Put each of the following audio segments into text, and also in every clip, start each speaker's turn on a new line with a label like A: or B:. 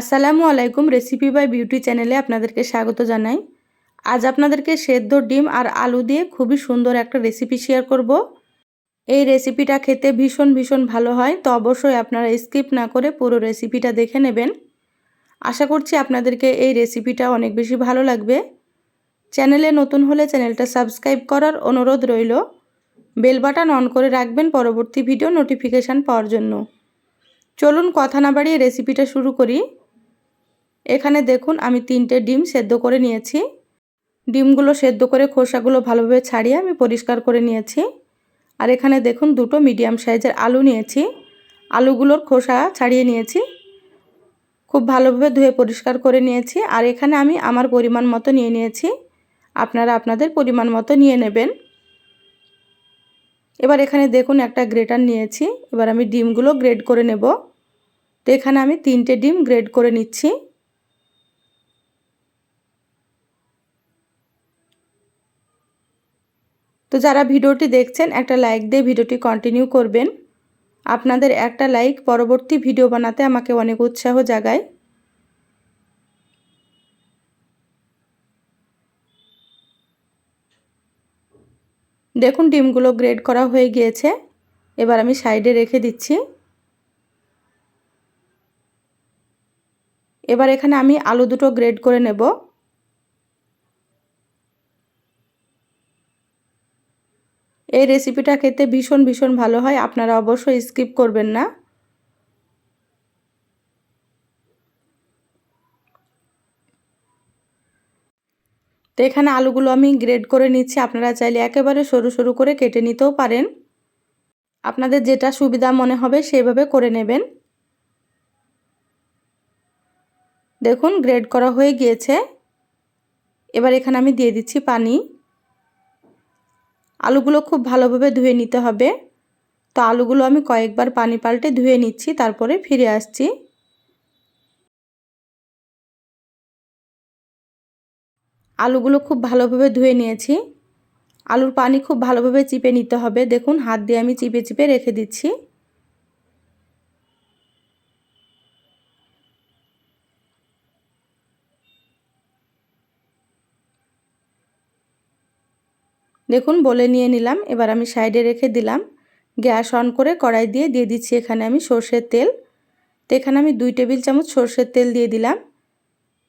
A: আসসালামু আলাইকুম recipe by beauty চ্যানেলে আপনাদেরকে স্বাগত জানাই। আজ আপনাদেরকে সেদ্ধ ডিম আর আলু দিয়ে খুবই সুন্দর একটা রেসিপি শেয়ার করব। এই রেসিপিটা খেতে ভীষণ ভীষণ ভালো হয়, তো অবশ্যই আপনারা স্কিপ না করে পুরো রেসিপিটা দেখে নেবেন। আশা করছি আপনাদেরকে এই রেসিপিটা অনেক বেশি ভালো লাগবে। চ্যানেলে নতুন হলে চ্যানেলটা সাবস্ক্রাইব করার অনুরোধ রইল। বেল বাটন অন করে রাখবেন পরবর্তী ভিডিও নোটিফিকেশান পাওয়ার জন্য। চলুন কথা না বাড়িয়ে রেসিপিটা শুরু করি। এখানে দেখুন আমি তিনটে ডিম সেদ্ধ করে নিয়েছি। ডিমগুলো সেদ্ধ করে খোসাগুলো ভালোভাবে ছাড়িয়ে আমি পরিষ্কার করে নিয়েছি। আর এখানে দেখুন দুটো মিডিয়াম সাইজের আলু নিয়েছি। আলুগুলোর খোসা ছাড়িয়ে নিয়েছি। খুব ভালোভাবে ধুয়ে পরিষ্কার করে নিয়েছি। আর এখানে আমি আমার পরিমাণ মতো নিয়ে নিয়েছি। আপনারা আপনাদের পরিমাণ মতো নিয়ে নেবেন। এবার এখানে দেখুন একটা গ্রেটার নিয়েছি। এবার আমি ডিমগুলো গ্রেড করে নেব। তো এখানে আমি তিনটে ডিম গ্রেড করে নিচ্ছি। তো যারা ভিডিওটি দেখছেন, একটা লাইক দিয়ে ভিডিওটি কন্টিনিউ করবেন। আপনাদের একটা লাইক পরবর্তী ভিডিও বানাতে আমাকে অনেক উৎসাহ জাগায়। দেখুন, ডিমগুলো গ্রেড করা হয়ে গিয়েছে। এবার আমি সাইডে রেখে দিচ্ছি। এবার এখানে আমি আলু দুটো গ্রেড করে নেব। এই রেসিপিটা খেতে ভীষণ ভীষণ ভালো হয়। আপনারা অবশ্যই স্কিপ করবেন না। তো এখানে আলুগুলো আমি গ্রেড করে নিচ্ছি। আপনারা চাইলে একেবারে সরু সরু করে কেটে নিতেও পারেন। আপনাদের যেটা সুবিধা মনে হবে সেভাবে করে নেবেন। দেখুন গ্রেড করা হয়ে গিয়েছে। এবার এখানে আমি দিয়ে দিচ্ছি পানি। আলুগুলো খুব ভালোভাবে ধুয়ে নিতে হবে। তো আলুগুলো আমি কয়েকবার পানি পাল্টে ধুয়ে নিচ্ছি, তারপরে ফিরে আসছি। আলুগুলো খুব ভালোভাবে ধুয়ে নিয়েছি। আলুর পানি খুব ভালোভাবে চিপে নিতে হবে। দেখুন, হাত দিয়ে আমি চিপে চিপে রেখে দিচ্ছি। দেখুন, বলে নিয়ে নিলাম। এবার আমি সাইডে রেখে দিলাম। গ্যাস অন করে কড়াই দিয়ে দিয়ে দিচ্ছি এখানে আমি সর্ষের তেল। তো এখানে আমি দুই টেবিল চামচ সর্ষের তেল দিয়ে দিলাম।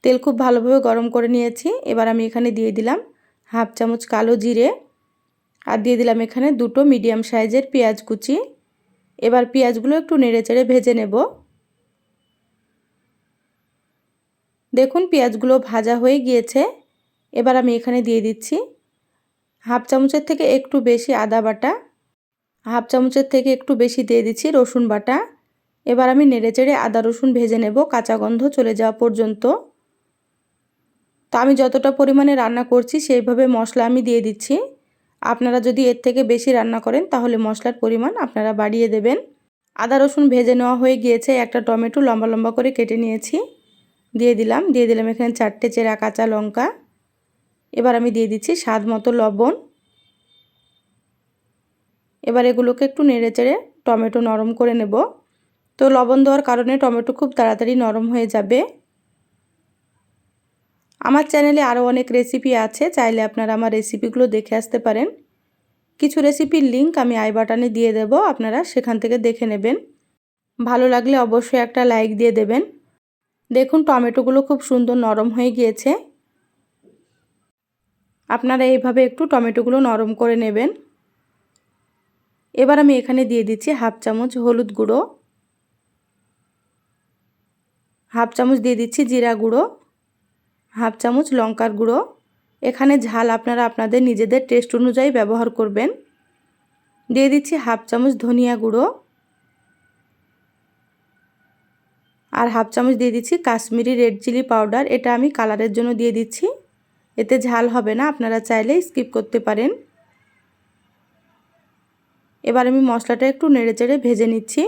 A: তেল খুব ভালোভাবে গরম করে নিয়েছি। এবার আমি এখানে দিয়ে দিলাম হাফ চামচ কালো জিরে। আর দিয়ে দিলাম এখানে দুটো মিডিয়াম সাইজের পেঁয়াজ কুচি। এবার পেঁয়াজগুলো একটু নেড়ে চেড়ে ভেজে নেব। দেখুন, পেঁয়াজগুলো ভাজা হয়ে গিয়েছে। এবার আমি এখানে দিয়ে দিচ্ছি হাফ চামচের থেকে একটু বেশি আদা বাটা, হাফ চামচের থেকে একটু বেশি দিয়ে দিচ্ছি রসুন বাটা। এবার আমি নেড়ে চেড়ে আদা রসুন ভেজে নেব, কাঁচা গন্ধ চলে যাওয়া পর্যন্ত। তো আমি যতটা পরিমাণে রান্না করছি সেইভাবে মশলা আমি দিয়ে দিচ্ছি। আপনারা যদি এর থেকে বেশি রান্না করেন তাহলে মশলার পরিমাণ আপনারা বাড়িয়ে দেবেন। আদা রসুন ভেজে নেওয়া হয়ে গিয়েছে, একটা টমেটো লম্বা লম্বা করে কেটে নিয়েছি। দিয়ে দিলাম দিয়ে দিলাম এখানে চারটে চেরা কাঁচা লঙ্কা। এবার আমি দিয়ে দিচ্ছি স্বাদ মতো লবণ। এবার এগুলোকে একটু নেড়ে চেড়ে টমেটো নরম করে নেব। তো লবণ দেওয়ার কারণে টমেটো খুব তাড়াতাড়ি নরম হয়ে যাবে। আমার চ্যানেলে আরও অনেক রেসিপি আছে, চাইলে আপনারা আমার রেসিপিগুলো দেখে আসতে পারেন। কিছু রেসিপির লিঙ্ক আমি আই বাটনে দিয়ে দেব, আপনারা সেখান থেকে দেখে নেবেন। ভালো লাগলে অবশ্যই একটা লাইক দিয়ে দেবেন। দেখুন টমেটোগুলো খুব সুন্দর নরম হয়ে গিয়েছে। আপনারা এইভাবে একটু টমেটোগুলো নরম করে নেবেন। এবার আমি এখানে দিয়ে দিচ্ছি হাফ চামচ হলুদ গুঁড়ো। হাফ চামচ দিয়ে দিচ্ছি জিরা গুঁড়ো। হাফ চামচ লঙ্কার গুঁড়ো। এখানে ঝাল আপনারা আপনাদের নিজেদের টেস্ট অনুযায়ী ব্যবহার করবেন। দিয়ে দিচ্ছি হাফ চামচ ধনিয়া গুঁড়ো। আর হাফ চামচ দিয়ে দিচ্ছি কাশ্মীরি রেড চিলি পাউডার। এটা আমি কালারের জন্য দিয়ে দিচ্ছি। এতে ঝাল হবে না, আপনারা চাইলে স্কিপ করতে পারেন। এবার আমি মশলাটা একটু নেড়ে চেড়ে ভেজে নিচ্ছি।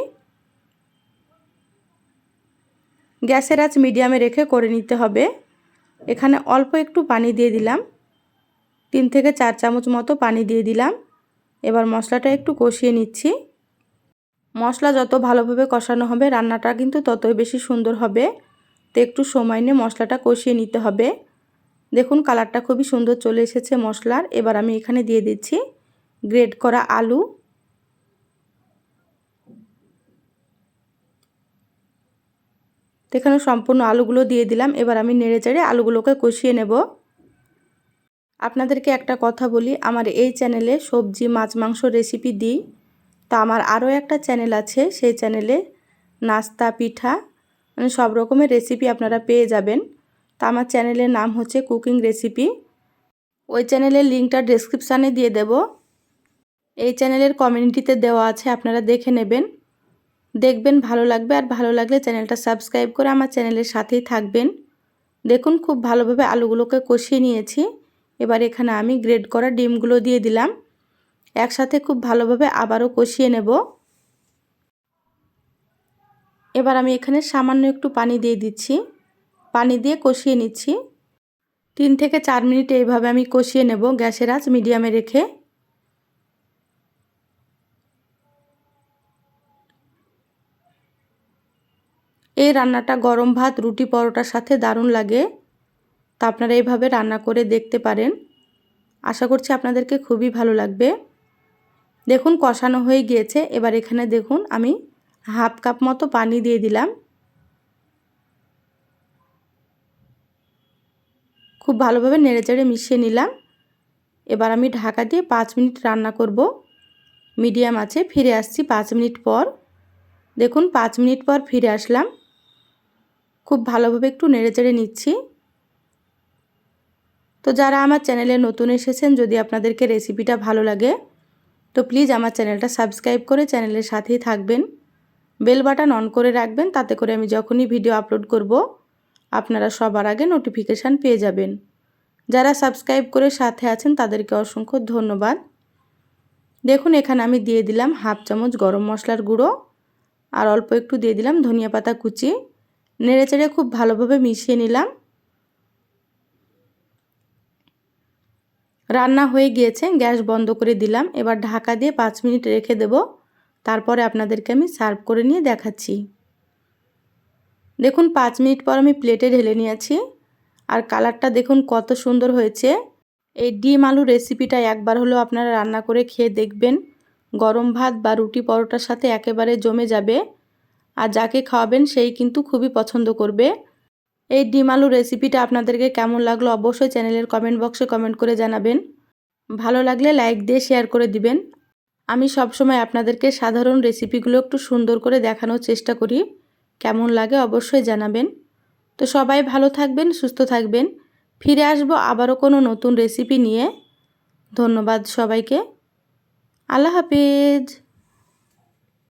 A: গ্যাসের আঁচ মিডিয়ামে রেখে করে নিতে হবে। এখানে অল্প একটু পানি দিয়ে দিলাম। তিন থেকে চার চামচ মতো পানি দিয়ে দিলাম। এবার মশলাটা একটু কষিয়ে নিচ্ছি। মশলা যত ভালোভাবে কষানো হবে, রান্নাটা কিন্তু ততই বেশি সুন্দর হবে। তো একটু সময় নিয়ে মশলাটা কষিয়ে নিতে হবে। দেখুন কালারটা খুবই সুন্দর চলে এসেছে মশলার। এবার আমি এখানে দিয়ে দিচ্ছি গ্রেড করা আলু। এখানে সম্পূর্ণ আলুগুলো দিয়ে দিলাম। এবার আমি নেড়ে চেড়ে আলুগুলোকে কষিয়ে নেব। আপনাদেরকে একটা কথা বলি, আমার এই চ্যানেলে সবজি, মাছ, মাংস রেসিপি দিই। তো আমার আরও একটা চ্যানেল আছে, সেই চ্যানেলে নাস্তা, পিঠা মানে সব রকমের রেসিপি আপনারা পেয়ে যাবেন। তো আমার চ্যানেলের নাম হচ্ছে কুকিং রেসিপি। ওই চ্যানেলের লিঙ্কটা ডেসক্রিপশানে দিয়ে দেব। এই চ্যানেলের কমিউনিটিতে দেওয়া আছে, আপনারা দেখে নেবেন। দেখবেন ভালো লাগবে, আর ভালো লাগলে চ্যানেলটা সাবস্ক্রাইব করে আমার চ্যানেলের সাথেই থাকবেন। দেখুন, খুব ভালোভাবে আলুগুলোকে কষিয়ে নিয়েছি। এবার এখানে আমি গ্রেড করা ডিমগুলো দিয়ে দিলাম। একসাথে খুব ভালোভাবে আবারও কষিয়ে নেব। এবার আমি এখানে সামান্য একটু পানি দিয়ে দিচ্ছি। পানি দিয়ে কষিয়ে নিচ্ছি। তিন থেকে চার মিনিট এইভাবে আমি কষিয়ে নেব গ্যাসের আঁচ মিডিয়ামে রেখে। এই রান্নাটা গরম ভাত, রুটি, পরোটার সাথে দারুণ লাগে। তা আপনারা এইভাবে রান্না করে দেখতে পারেন। আশা করছি আপনাদেরকে খুবই ভালো লাগবে। দেখুন কষানো হয়ে গিয়েছে। এবার এখানে দেখুন আমি হাফ কাপ মতো পানি দিয়ে দিলাম। খুব ভালোভাবে নেড়েচেড়ে মিশিয়ে নিলাম। এবার আমি ঢাকা দিয়ে পাঁচ মিনিট রান্না করব। মিডিয়াম আছে, ফিরে আসছি পাঁচ মিনিট পর। দেখুন, পাঁচ মিনিট পর ফিরে আসলাম। খুব ভালোভাবে একটু নেড়েচেড়ে নিচ্ছি। তো যারা আমার চ্যানেলে নতুন এসেছেন, যদি আপনাদেরকে রেসিপিটা ভালো লাগে, তো প্লিজ আমার চ্যানেলটা সাবস্ক্রাইব করে চ্যানেলের সাথেই থাকবেন। বেল বাটন অন করে রাখবেন, তাতে করে আমি যখনই ভিডিও আপলোড করব আপনারা সবার আগে নোটিফিকেশান পেয়ে যাবেন। যারা সাবস্ক্রাইব করে সাথে আছেন, তাদেরকে অসংখ্য ধন্যবাদ। দেখুন, এখানে আমি দিয়ে দিলাম হাফ চামচ গরম মশলার গুঁড়ো, আর অল্প একটু দিয়ে দিলাম ধনিয়া পাতা কুচি। নেড়ে চেড়ে খুব ভালোভাবে মিশিয়ে নিলাম। রান্না হয়ে গিয়েছে, গ্যাস বন্ধ করে দিলাম। এবার ঢাকা দিয়ে পাঁচ মিনিট রেখে দেব। তারপরে আপনাদেরকে আমি সার্ভ করে নিয়ে দেখাচ্ছি। দেখুন, পাঁচ মিনিট পর আমি প্লেটে ঢেলে নিয়েছি। আর কালারটা দেখুন, কত সুন্দর হয়েছে। এই ডিম আলু রেসিপিটা একবার হলেও আপনারা রান্না করে খেয়ে দেখবেন। গরম ভাত বা রুটি পরোটার সাথে একেবারে জমে যাবে। আর যাকে খাওয়াবেন, সেই কিন্তু খুবই পছন্দ করবে। এই ডিম আলু রেসিপিটা আপনাদেরকে কেমন লাগল অবশ্যই চ্যানেলের কমেন্ট বক্সে কমেন্ট করে জানাবেন। ভালো লাগলে লাইক দিয়ে শেয়ার করে দিবেন। আমি সবসময় আপনাদেরকে সাধারণ রেসিপিগুলো একটু সুন্দর করে দেখানোর চেষ্টা করি। কেমন লাগে অবশ্যই জানাবেন। তো সবাই ভালো থাকবেন, সুস্থ থাকবেন। ফিরে আসব আবারও কোনো নতুন রেসিপি নিয়ে। ধন্যবাদ সবাইকে। আল্লাহ হাফিজ।